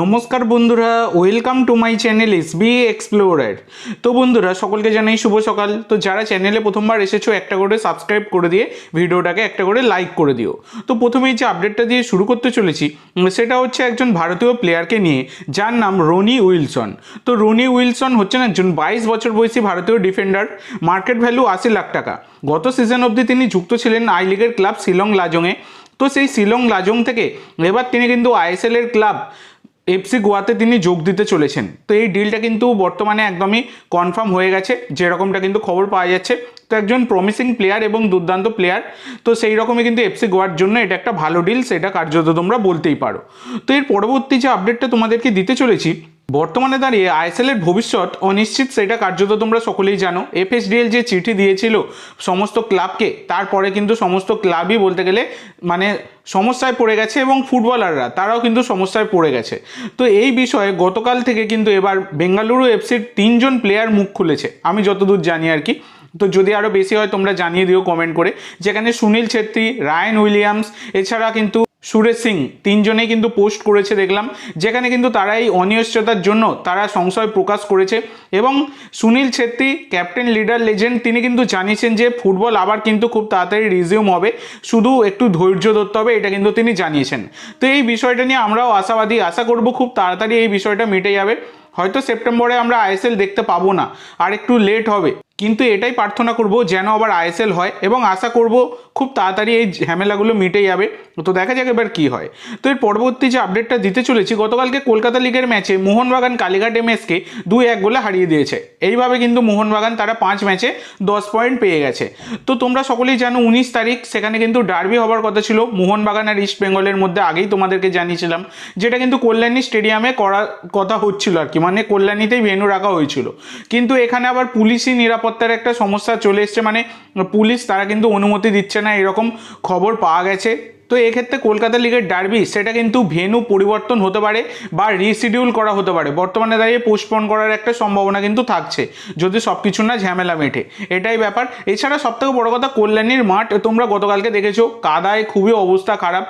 নমস্কার বন্ধুরা welcome to my channel S B explorer তো বন্ধুরা, সকলকে জানাই শুভ সকাল। তো যারা চ্যানেলে প্রথমবার এসেছ, একটা করে সাবস্ক্রাইব করে দিয়ে ভিডিওটাকে একটা করে লাইক করে দিও। তো প্রথমেই যে আপডেটটা দিয়ে শুরু করতে চলেছি সেটা হচ্ছে একজন ভারতীয় প্লেয়ারকে নিয়ে, যার নাম রনি উইলসন। তো রনি উইলসন হচ্ছেন একজন বাইশ বছর বয়সী ভারতীয় ডিফেন্ডার মার্কেট ভ্যালু আশি লাখ টাকা। গত সিজন অবধি তিনি যুক্ত ছিলেন আই লিগের ক্লাব শিলং লাজংয়ে। তো সেই শিলং লাজং থেকে এবার তিনি কিন্তু আইএসএল এর ক্লাব এফসি গোয়াতে তিনি যোগ দিতে চলেছেন। তো এই ডিলটা কিন্তু বর্তমানে একদমই কনফার্ম হয়ে গেছে। যেরকমটা কিন্তু খবর পাওয়া যাচ্ছে। তো একজন প্রমিসিং প্লেয়ার এবং দুর্দান্ত প্লেয়ার তো সেই রকমই কিন্তু এফসি গোয়ার জন্য এটা একটা ভালো ডিল সেটা কার্যত তোমরা বলতেই পারো। তো এর পরবর্তী যে আপডেটটা তোমাদেরকে দিতে চলেছি বর্তমানে দাঁড়িয়ে আইএসএল এর ভবিষ্যৎ অনিশ্চিত, সেটা কার্যত তোমরা সকলেই জানো। এফএসডিএল যে চিঠি দিয়েছিল সমস্ত ক্লাবকে, তারপরে কিন্তু সমস্ত ক্লাবই বলতে গেলে মানে সমস্যায় পড়ে গেছে এবং ফুটবলাররা, তারাও কিন্তু সমস্যায় পড়ে গেছে। তো এই বিষয়ে গতকাল থেকে কিন্তু এবার বেঙ্গালুরু এফসির তিনজন প্লেয়ার মুখ খুলেছে। আমি যতদূর জানি আর কি। তো যদি আরও বেশি হয় তোমরা জানিয়ে দিও কমেন্ট করে। যেখানে সুনীল ছেত্রী, রায়ন উইলিয়ামস, এছাড়া কিন্তু সুরেশ সিং, তিনজনেই কিন্তু পোস্ট করেছে দেখলাম, যেখানে কিন্তু তারা এই অনিশ্চয়তার জন্য তারা সংশয় প্রকাশ করেছে এবং Sunil Chhetri, captain leader legend, তিনি কিন্তু জানিয়েছেন যে ফুটবল আবার কিন্তু খুব তাড়াতাড়ি রিজিউম হবে, শুধু একটু ধৈর্য ধরতে হবে, এটা কিন্তু তিনি জানিয়েছেন। তো এই বিষয়টা নিয়ে আমরাও আশাবাদী, আশা করব খুব তাড়াতাড়ি এই বিষয়টা মিটে যাবে। হয়তো সেপ্টেম্বরে আমরা আইএসএল দেখতে পাবো না, আর একটু লেট হবে, কিন্তু এটাই প্রার্থনা করব যেন আবার আইএসএল হয় এবং আশা করব খুব তাড়াতাড়ি এই ঝামেলাগুলো মিটে যাবে। তো দেখা যাক এবার কি হয়। তো এর পরবর্তী যে আপডেটটা দিতে চলেছি, গতকালকে কলকাতা লিগের ম্যাচে মোহনবাগান কালীঘাট এমএসকে দুই এক গোলে হারিয়ে দিয়েছে। এইভাবে কিন্তু মোহনবাগান তারা পাঁচ ম্যাচে দশ পয়েন্ট পেয়ে গেছে। তো তোমরা সকলেই জানো উনিশ তারিখ, সেখানে কিন্তু ডার্বি হবার কথা ছিল। মোহনবাগান আর ইস্ট বেঙ্গলের মধ্যে আগেই তোমাদেরকে জানিয়েছিলাম, যেটা কিন্তু কল্যাণী স্টেডিয়ামে করার কথা হচ্ছিল আর কি। মানে কল্যাণীতেই ভেন্যু রাখা হয়েছিল। কিন্তু এখানে আবার পুলিশি নিরাপত্তার একটা সমস্যা চলে এসছে। মানে পুলিশ তারা কিন্তু অনুমতি দিচ্ছে না এরকম খবর পাওয়া গেছে। তো এক্ষেত্রে কলকাতা লিগের ডার্বি সেটা কিন্তু ভেনু পরিবর্তন হতে পারে বা রিশিডিউল করা হতে পারে। বর্তমানে দাঁড়িয়ে পোস্টপন করার একটা সম্ভাবনা কিন্তু থাকছে, যদি সব কিছু না ঝামেলা মেটে। এটাই ব্যাপার। এছাড়া সবথেকে বড় কথা, কল্যাণীর মাঠ তোমরা গতকালকে দেখেছ, কাদায় খুবই অবস্থা খারাপ।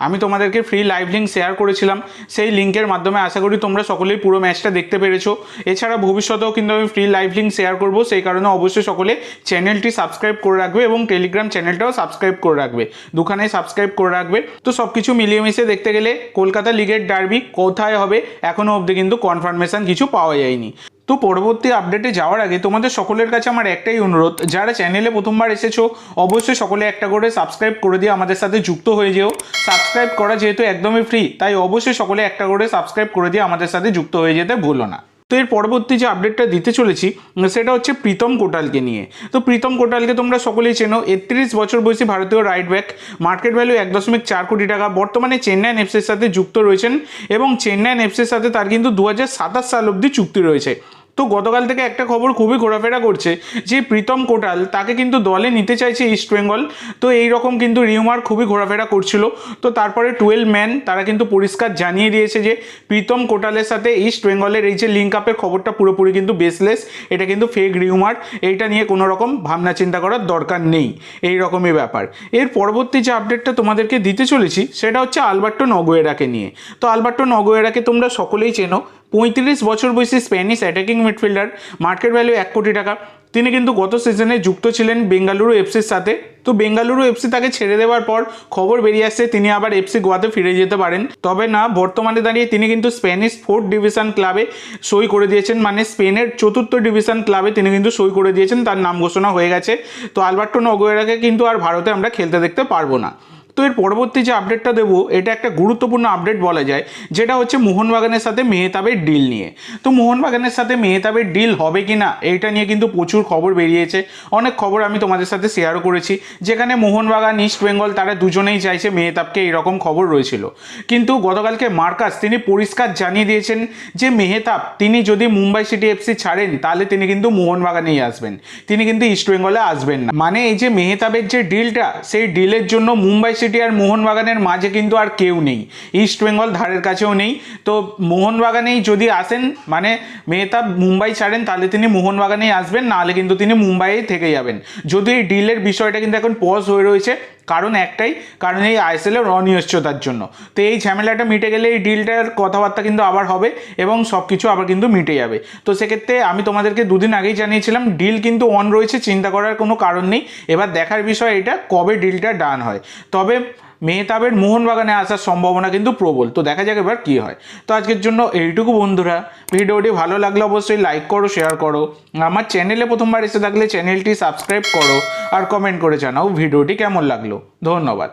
আমি তোমাদেরকে ফ্রি লাইভ লিঙ্ক শেয়ার করেছিলাম। সেই লিঙ্কের মাধ্যমে আশা করি তোমরা সকলেই পুরো ম্যাচটা দেখতে পেরেছ। এছাড়া ভবিষ্যতেও কিন্তু আমি ফ্রি লাইভ লিঙ্ক শেয়ার করব, সেই কারণে অবশ্যই সকলে চ্যানেলটি সাবস্ক্রাইব করে রাখবে এবং টেলিগ্রাম চ্যানেলটাও সাবস্ক্রাইব করে রাখবে। দুখানে সাবস্ক্রাইব করে রাখবে। তো সব কিছু মিলিয়ে মিশিয়ে দেখতে গেলে কলকাতা লিগের ডার্বি কোথায় হবে এখনও অবধি কিন্তু কনফার্মেশন কিছু পাওয়া যায়নি। তো পরবর্তী আপডেটে যাওয়ার আগে তোমাদের সকলের কাছে আমার একটাই অনুরোধ, যারা চ্যানেলে প্রথমবার এসেছ, অবশ্যই সকলে একটা করে সাবস্ক্রাইব করে দিয়ে আমাদের সাথে যুক্ত হয়ে যেও। সাবস্ক্রাইব করা যেহেতু একদমই ফ্রি তাই অবশ্যই সকলে একটা করে সাবস্ক্রাইব করে দিয়ে আমাদের সাথে যুক্ত হয়ে যেতে ভুলো না। তো এর পরবর্তী যে আপডেটটা দিতে চলেছি সেটা হচ্ছে প্রীতম কোটালকে নিয়ে। তো প্রীতম কোটালকে তোমরা সকলেই চেনো, একত্রিশ বছর বয়সী ভারতীয় রাইট ব্যাক মার্কেট ভ্যালু এক দশমিক চার কোটি টাকা, বর্তমানে চেন্নাইন এফসির সাথে যুক্ত রয়েছেন এবং চেন্নাইন এফসির সাথে তার কিন্তু দু হাজার সাতাশ সাল অবধি চুক্তি রয়েছে। তো গতকাল থেকে একটা খবর খুবই ঘোরাফেরা করছে যে প্রীতম কোটাল তাকে কিন্তু দলে নিতে চাইছে ইস্ট বেঙ্গল তো এই রকম কিন্তু রিউমার খুবই ঘোরাফেরা করছিল। তো তারপরে টুয়েলভ ম্যান তারা কিন্তু পরিষ্কার জানিয়ে দিয়েছে যে প্রীতম কোটালের সাথে ইস্ট বেঙ্গলের এই যে লিঙ্ক আপের খবরটা পুরোপুরি কিন্তু বেসলেস এটা কিন্তু ফেক রিউমার এইটা নিয়ে কোনো রকম ভাবনা চিন্তা করার দরকার নেই। এই রকমই ব্যাপার। এর পরবর্তী যে আপডেটটা তোমাদেরকে দিতে চলেছি, সেটা হচ্ছে আলবার্টো নগোয়েরাকে নিয়ে। তো আলবার্টো নগোয়েরাকে তোমরা সকলেই চেনো। পঁয়ত্রিশ বছর বয়সী Spanish attacking midfielder market value এক কোটি টাকা। তিনি কিন্তু গত সিজনে যুক্ত ছিলেন বেঙ্গালুরু এফসির সাথে। তো বেঙ্গালুরু এফসি তাকে ছেড়ে দেওয়ার পর খবর বেরিয়ে আসছে, তিনি আবার এফসি গোয়াতে ফিরে যেতে পারেন। তবে না, বর্তমানে দাঁড়িয়ে তিনি কিন্তু স্প্যানিশ ফোর্থ ডিভিশন ক্লাবে সই করে দিয়েছেন। মানে স্পেনের চতুর্থ ডিভিশন ক্লাবে তিনি কিন্তু সই করে দিয়েছেন। তার নাম ঘোষণা হয়ে গেছে। তো আলবার্টো নগোয়েরাকে কিন্তু আর ভারতে আমরা খেলতে দেখতে পারব না। তো এর পরবর্তী যে আপডেটটা দেবো, এটা একটা গুরুত্বপূর্ণ আপডেট বলা যায়, যেটা হচ্ছে মোহনবাগানের সাথে মেহতাবের ডিল নিয়ে। তো মোহনবাগানের সাথে মেহতাবের ডিল হবে কি না এইটা নিয়ে কিন্তু প্রচুর খবর বেরিয়েছে। অনেক খবর আমি তোমাদের সাথে শেয়ারও করেছি, যেখানে মোহনবাগান ইস্ট বেঙ্গল তারা দুজনেই চাইছে মেহতাবকে এইরকম খবর রয়েছিল। কিন্তু গতকালকে মার্কাস তিনি পরিষ্কার জানিয়ে দিয়েছেন যে মেহতাব, তিনি যদি মুম্বাই সিটি এফসি ছাড়েন, তাহলে তিনি কিন্তু মোহনবাগানেই আসবেন। তিনি কিন্তু ইস্ট বেঙ্গলে আসবেন না। মানে এই যে মেহতাবের যে ডিলটা সেই ডিলের জন্য মুম্বাই সিটি আর মোহনবাগানের মাঝে কিন্তু আর কেউ নেই। ইস্ট বেঙ্গল ধারের কাছেও নেই। তো মোহনবাগানেই যদি আসেন মানে মেহতাব মুম্বাই ছাড়েন, তাহলে তিনি মোহনবাগানেই আসবেন, নাহলে কিন্তু তিনি মুম্বাইয়ে থেকে যাবেন। যদি এই ডিলের বিষয়টা কিন্তু এখন পজ হয়ে রয়েছে কারণ একটাই, কারণ এই আইএসএলের অনিশ্চয়তার জন্য। তো এই ঝামেলাটা মিটে গেলে এই ডিলটার কথাবার্তা কিন্তু আবার হবে এবং সব কিছু আবার কিন্তু মিটে যাবে। তো সেক্ষেত্রে আমি তোমাদেরকে দুদিন আগেই জানিয়েছিলাম ডিল কিন্তু অন রয়েছে, চিন্তা করার কোনো কারণ নেই। এবার দেখার বিষয় এটা, কবে ডিলটা ডান হয়। তবে মেহতাবের মোহনবাগানে আসার সম্ভাবনা কিন্তু প্রবল। তো দেখা যাক এবার কী হয়। তো আজকের জন্য এইটুকু বন্ধুরা। ভিডিওটি ভালো লাগলে অবশ্যই লাইক করো শেয়ার করো। আমার চ্যানেলে প্রথমবার এসে থাকলে চ্যানেলটি সাবস্ক্রাইব করো আর কমেন্ট করে জানাও ভিডিওটি কেমন লাগল। ধন্যবাদ।